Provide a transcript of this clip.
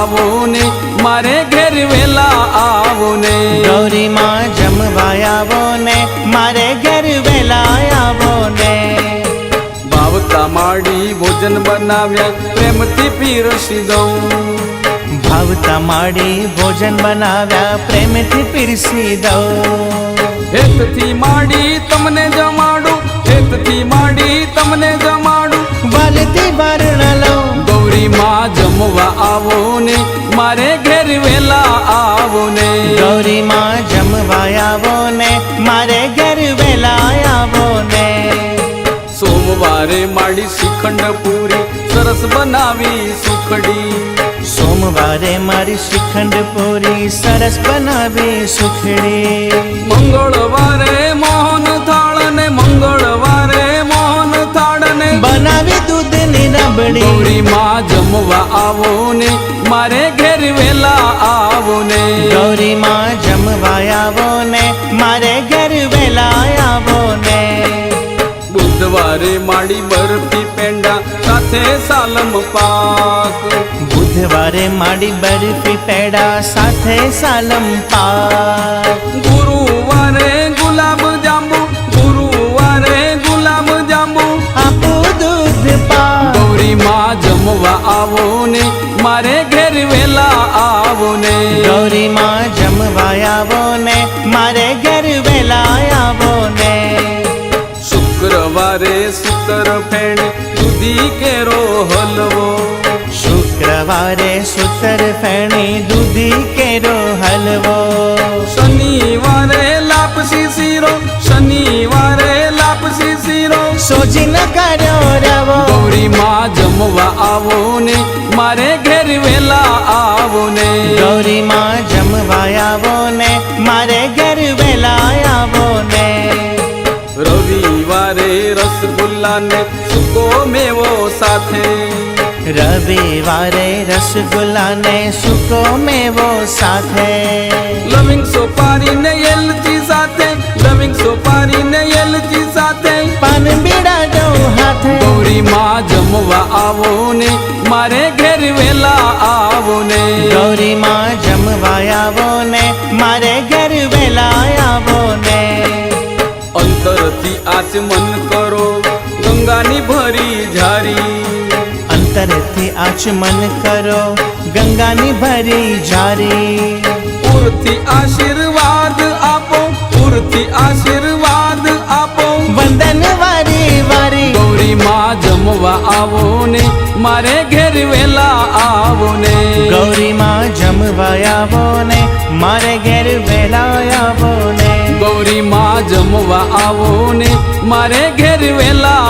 આવો ને મારે ઘેર વેલા આવો ને ગૌરી માં જમવા આવો ને મારે ઘેર વેલા આવો ને ભાવતા માડી ભોજન બનાવ્યા પ્રેમથી પીરસી દઉં ભાવતા માડી ભોજન બનાવ્યા પ્રેમથી પીરસી દઉં હેતથી માડી તમને જમાડું હેતથી માડી તમને જમાડું વાલથી વારણ લઉં ગૌરી માં જમવા આવો ને મારે ઘેર વેલા આવો ને. ગૌરી માં જમવા આવો ને મારે ઘેર વેલા આવો ને. સોમવારે માડી શ્રીખંડ પૂરી સરસ બનાવી સુખડી. સોમવારે મારી શ્રીખંડ પૂરી સરસ બનાવી સુખડી. મંગળવારે રબડી માં જમવા આવો ને મારે ઘેર વેલા આવો ને ગૌરી માં જમવા આવો ને મારે ઘેર વેલા આવો ને બુધવારે માડી બરફી પેંડા સાથે સાલમ પાક. બુધવારે માડી બરફી પેડા સાથે સાલમ પાક. મારે ઘેર વેલા આવો ને ગૌરી માં જમવા આવો ને મારે ઘેર વેલા આવો ને શુક્રવારે સુતર ફેણ દૂધી કેરો હલવો શુક્રવારે સુતર ફેણી દૂધી કેરો હલવો શનિવારે લાપસી શીરો શનિવારે લાપસી શીરો સોજી ન કર્યો રવો ગૌરી માં જમવા આવો ને મારે ઘેર વેલા આવો ને ગૌરી માં જમવા આવો ને મારે ઘેર વેલા આવો ને રવિવારે રસગુલ્લા ને સુકો મેવો સાથે રવિવારે રસગુલ્લા ને સૂકો મેવો સાથે લવિંગ સોપારી ને એલચી સાથે લવિંગ સોપારી ને એલચી મારે ઘેર વેલા આવો ને ગૌરી માં જમવા આવો ને મારે ઘેર વેલા આવો ને અંતરથી આચમન કરો ગંગાની ભરી ઝારી અંતરથી આચમન કરો ગંગાની ભરી જારી પૂરથી આશીર્વાદ આપો પૂરથી આશીર્વાદ આપો વંદન વારી વારી ગૌરી જમવા આવો ને મારે ઘેર વેલા આવો ને. ગૌરી માં જમવા આવો ને મારે ઘેર વેલા આવો ને. ગૌરી માં જમવા આવો ને મારે ઘેર વેલા